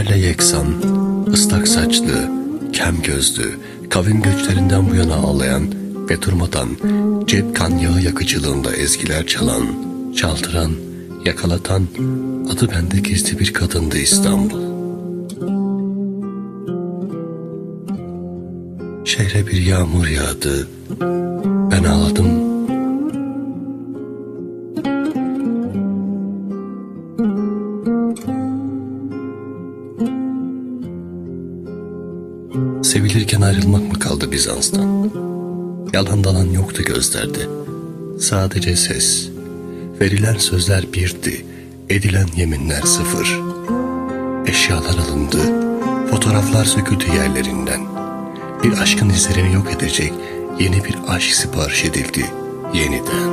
Yerle yeksan, ıslak saçlı, kem gözlü, kavim göçlerinden bu yana ağlayan ve durmadan cep kan yağı yakıcılığında ezgiler çalan, çaldıran, yakalatan adı bende gizli bir kadındı İstanbul. Şehre bir yağmur yağdı, ben ağladım Sevilirken ayrılmak mı kaldı Bizans'tan? Yalan dalan yoktu gözlerde. Sadece ses. Verilen sözler birdi. Edilen yeminler sıfır. Eşyalar alındı. Fotoğraflar söküldü yerlerinden. Bir aşkın izlerini yok edecek yeni bir aşk sipariş edildi yeniden.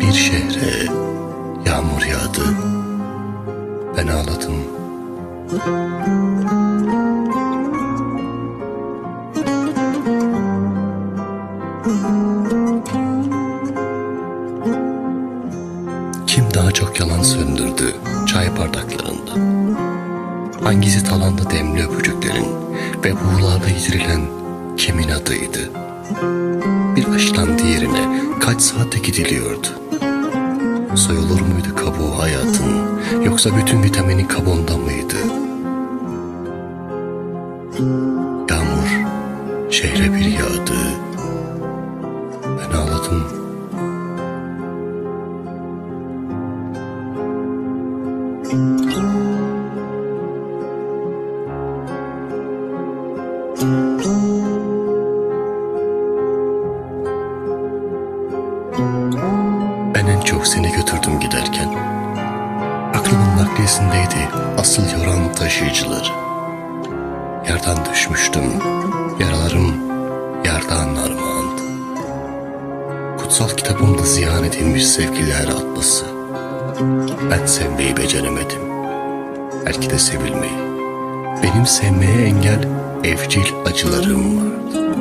Bir şehre yağmur yağdı. Ben ağladım. Kim daha çok yalan söndürdü çay bardaklarında? Hangisi talanda demli öpücüklerin ve buğularda yitirilen kimin adıydı? Bir aşktan diğerine kaç saatte gidiliyordu? Soyulur muydu kabuğu hayatın yoksa bütün vitamini kabuğunda mıydı? Yağmur şehre bir yağdı. Ben ağladım. Ben en çok seni götürdüm giderken. Aklımın nakliyesindeydi asıl yoran taşıyıcıları. Yerden düşmüştüm, yaralarım yerden armağandı. Kutsal kitabımda ziyan edilmiş sevgililer atlısı. Ben sevmeyi beceremedim. Belki de sevilmeyi. Benim sevmeye engel evcil acılarım vardı.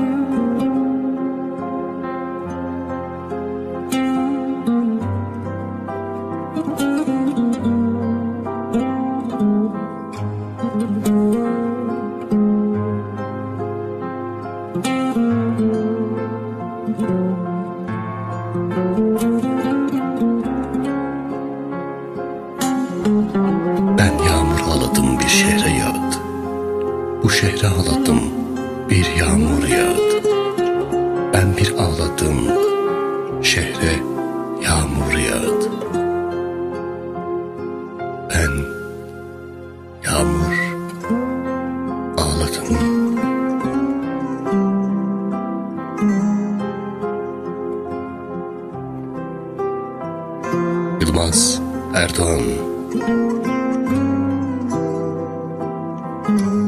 bu şehre ağladım bir yağmur yağdı. Ben bir ağladım şehre yağmur yağdı. Ben yağmur ağladım. Yılmaz Erdoğan Thank you.